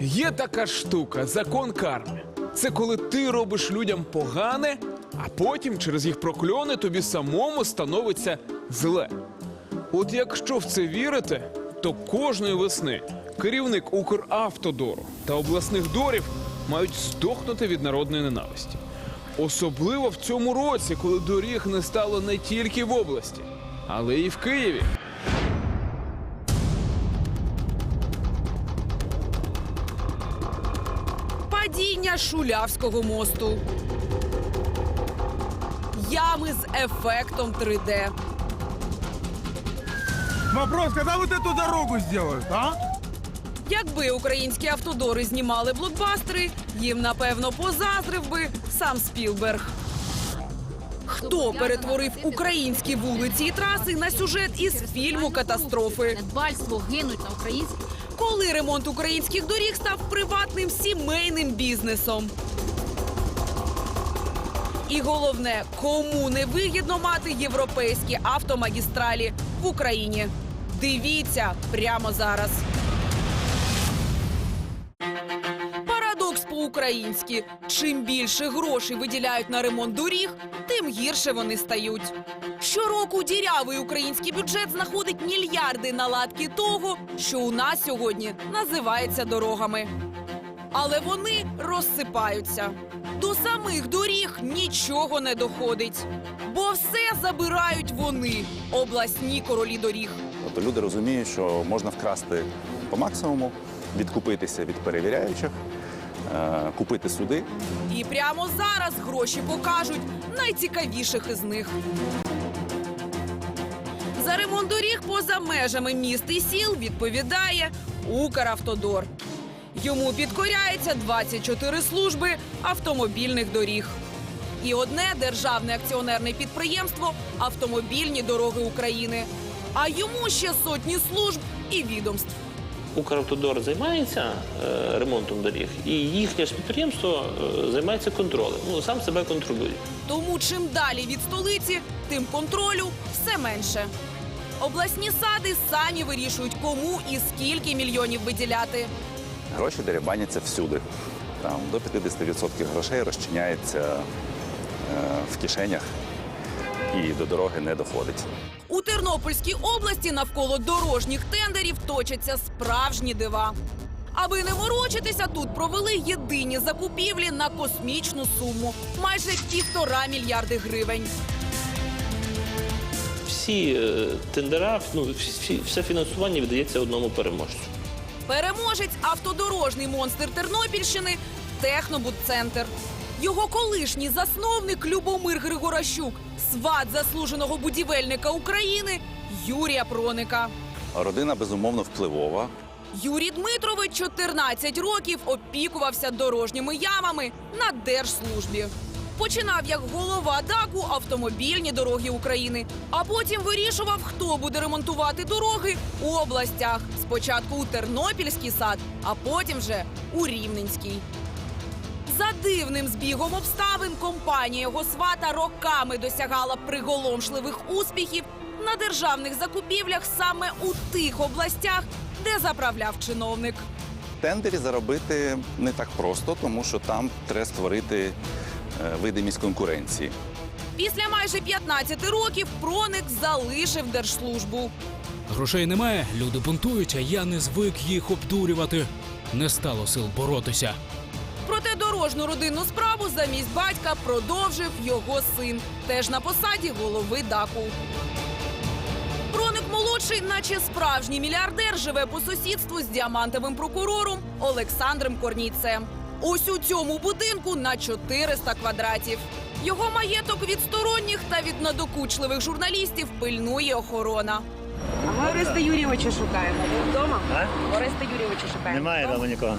Є така штука закон карми. Це коли ти робиш людям погане, а потім через їх прокльони тобі самому становиться зле. От якщо в це вірити, то кожної весни керівник Укравтодору та обласних дорів мають здохнути від народної ненависті. Особливо в цьому році, коли доріг не стало не тільки в області, але й в Києві. Падіння Шулявського мосту. Ями з ефектом 3D. Вопрос, когда вот эту дорогу сделают, а? Якби українські автодори знімали блокбастери, їм напевно позаздрив би сам Спілберг. Хто перетворив українські вулиці і траси на сюжет із фільму Катастрофи? Недбальство гинуть на українській. Коли ремонт українських доріг став приватним сімейним бізнесом? І головне, кому не вигідно мати європейські автомагістралі в Україні? Дивіться прямо зараз. По-українськи: чим більше грошей виділяють на ремонт доріг, тим гірше вони стають. Щороку дірявий український бюджет знаходить мільярди наладки того, що у нас сьогодні називається дорогами. Але вони розсипаються. До самих доріг нічого не доходить, бо все забирають вони, обласні королі доріг. Тобто люди розуміють, що можна вкрасти по максимуму, відкупитися від перевіряючих, купити суди. І прямо зараз гроші покажуть найцікавіших із них. За ремонт доріг поза межами міст і сіл відповідає Укравтодор. Йому підкоряється 24 служби автомобільних доріг. І одне державне акціонерне підприємство Автомобільні дороги України. А йому ще сотні служб і відомств. Укравтодор займається е, ремонтом доріг, і їхнє ж підприємство е, займається контролем. Ну сам себе контролює. Тому чим далі від столиці, тим контролю все менше. Обласні сади самі вирішують, кому і скільки мільйонів виділяти. Гроші дерибаняться всюди. Там до 50% грошей розчиняється е, в кишенях і до дороги не доходить. У Тернопільській області навколо дорожніх тендерів точаться справжні дива. Аби не морочитися, тут провели єдині закупівлі на космічну суму майже півтора мільярди гривень. Всі е, тендера, ну всі, все фінансування віддається одному переможцю. Переможець автодорожний монстр Тернопільщини Технобудцентр. Його колишній засновник Любомир Григоращук, сват заслуженого будівельника України Юрія Проника. Родина безумовно впливова. Юрій Дмитрович 14 років опікувався дорожніми ямами на держслужбі. Починав як голова ДАКу автомобільні дороги України, а потім вирішував, хто буде ремонтувати дороги у областях. Спочатку у Тернопільський сад, а потім вже у Рівненський. Дивним збігом обставин компанія його свата роками досягала приголомшливих успіхів на державних закупівлях саме у тих областях, де заправляв чиновник. Тендері заробити не так просто, тому що там треба створити е, видимість конкуренції. Після майже 15 років Проник залишив держслужбу. Грошей немає, люди бунтують, а я не звик їх обдурювати. Не стало сил боротися. Проте дорожню родинну справу замість батька продовжив його син, теж на посаді голови ДАКу. Проник молодший, наче справжній мільярдер, живе по сусідству з діамантовим прокурором Олександром Корніцем. Ось у цьому будинку на 400 квадратів. Його маєток від сторонніх та від надокучливих журналістів пильнує охорона. А ми Ореста Юрійовича шукаємо. Ви вдома? Ореста Юрійовича шукаємо. Немає Вдома? нікого.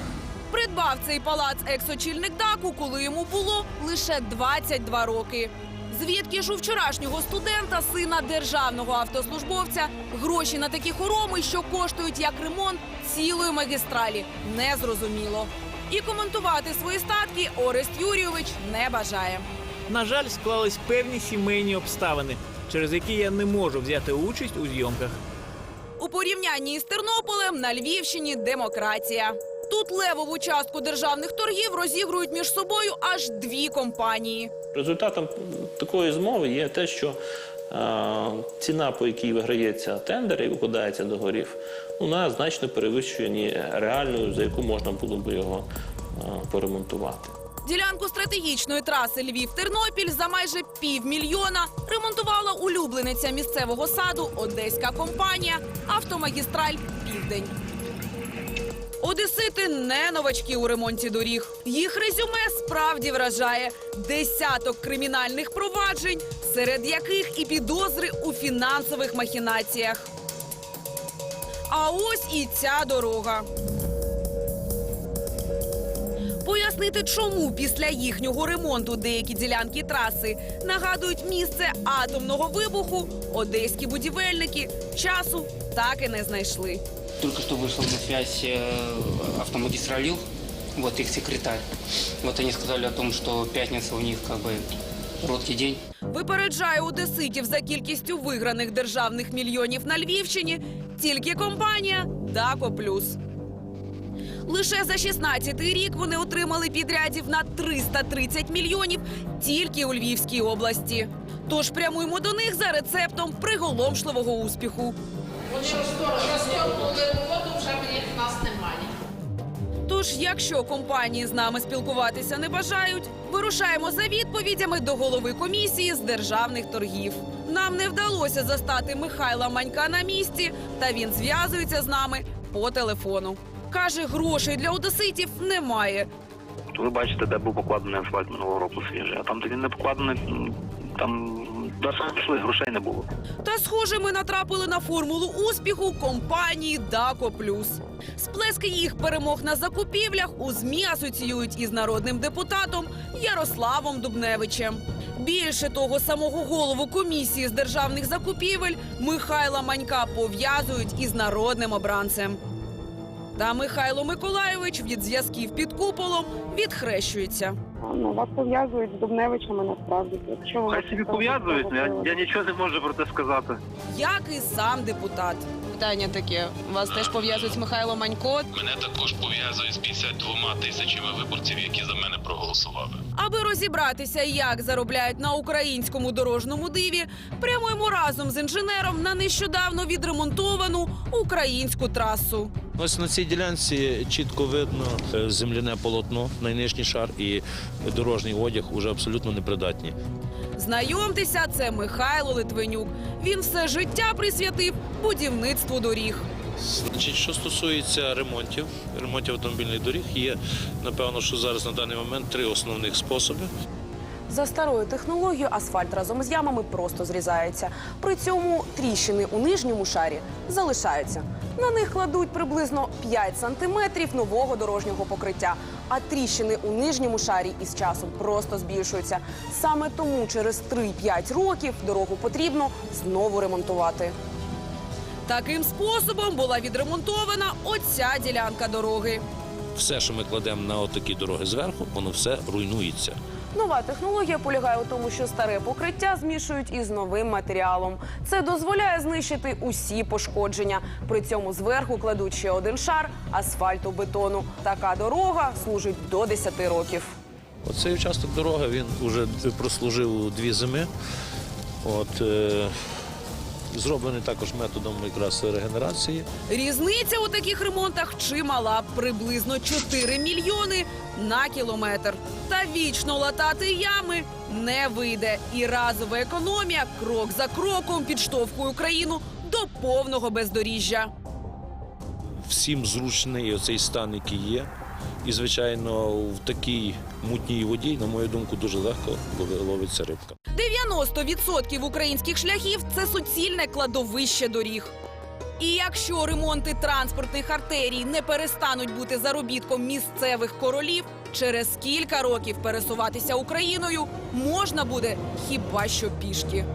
Придбав цей палац екс-очільник ДАКу, коли йому було лише 22 роки. Звідки ж у вчорашнього студента, сина державного автослужбовця, гроші на такі хороми, що коштують як ремонт цілої магістралі, не зрозуміло. І коментувати свої статки Орест Юрійович не бажає. На жаль, склались певні сімейні обставини, через які я не можу взяти участь у зйомках. У порівнянні із Тернополем на Львівщині демократія. Тут левову частку державних торгів розігрують між собою аж дві компанії. Результатом такої змови є те, що ціна, по якій виграється тендер і викладається договорів, вона значно перевищує ні реальну, за яку можна було би його поремонтувати. Ділянку стратегічної траси Львів-Тернопіль за майже півмільйона ремонтувала улюблениця місцевого саду одеська компанія Автомагістраль Південь. Одесити не новачки у ремонті доріг. Їх резюме справді вражає десяток кримінальних проваджень, серед яких і підозри у фінансових махінаціях. А ось і ця дорога. Пояснити, чому після їхнього ремонту деякі ділянки траси нагадують місце атомного вибуху, одеські будівельники часу так і не знайшли. Только что вышел на связь э, автомагистраль Юг, вот их секретарь. Вот они сказали о том, что пятница у них как бы короткий день. Випереджає одеситів за кількістю виграних державних мільйонів на Львівщині тільки компанія Дако Плюс. Лише за 16-й рік вони отримали підрядів на 330 мільйонів тільки у Львівській області. Тож прямуємо до них за рецептом приголомшливого успіху. Тож, якщо компанії з нами спілкуватися не бажають, вирушаємо за відповідями до голови комісії з державних торгів. Нам не вдалося застати Михайла Манька на місці, та він зв'язується з нами по телефону. Каже, грошей для одеситів немає. Ви бачите, де був покладений асфальт минулого року свіжий, а там, де він не покладений, там досить пішли, грошей не було. Та, схоже, ми натрапили на формулу успіху компанії Дако Плюс. Сплески їх перемог на закупівлях у змі асоціюють із народним депутатом Ярославом Дубневичем. Більше того, самого голову комісії з державних закупівель Михайла Манька пов'язують із народним обранцем. Та Михайло Миколайович від зв'язків під куполом відхрещується. Ну, вас пов'язують з Дубневичами насправді. Якщо ви Хай собі пов'язують, я, я нічого не можу про це сказати. як і сам депутат. Питання таке. Вас теж пов'язують з Михайлом Манько. Мене також пов'язують з 52 тисячами виборців, які за мене проголосували. Аби розібратися, як заробляють на українському дорожньому диві, прямуємо разом з інженером на нещодавно відремонтовану українську трасу. Ось на цій ділянці чітко видно е, земляне полотно, найнижній шар і дорожній одяг уже абсолютно непридатні. Знайомтеся, це Михайло Литвинюк. Він все життя присвятив будівництву доріг. Значить, що стосується ремонтів, ремонтів автомобільних доріг, є напевно, що зараз на даний момент три основних способи. За старою технологією асфальт разом з ямами просто зрізається. При цьому тріщини у нижньому шарі залишаються. На них кладуть приблизно 5 сантиметрів нового дорожнього покриття. А тріщини у нижньому шарі із часом просто збільшуються. Саме тому через 3-5 років дорогу потрібно знову ремонтувати. Таким способом була відремонтована оця ділянка дороги. Все, що ми кладемо на отакі дороги зверху, воно все руйнується. Нова технологія полягає у тому, що старе покриття змішують із новим матеріалом. Це дозволяє знищити усі пошкодження. При цьому зверху кладуть ще один шар асфальту бетону. Така дорога служить до 10 років. Оцей участок дороги він вже прослужив дві зими. От, е, зроблений також методом якраз регенерації. Різниця у таких ремонтах чимала приблизно 4 мільйони на кілометр. Та вічно латати ями не вийде. І разова економія крок за кроком підштовхує Україну до повного бездоріжжя. Всім зручний оцей стан, який є. І, звичайно, в такій мутній воді, на мою думку, дуже легко лови- ловиться рибка. 90% українських шляхів це суцільне кладовище доріг. І якщо ремонти транспортних артерій не перестануть бути заробітком місцевих королів, через кілька років пересуватися Україною можна буде хіба що пішки.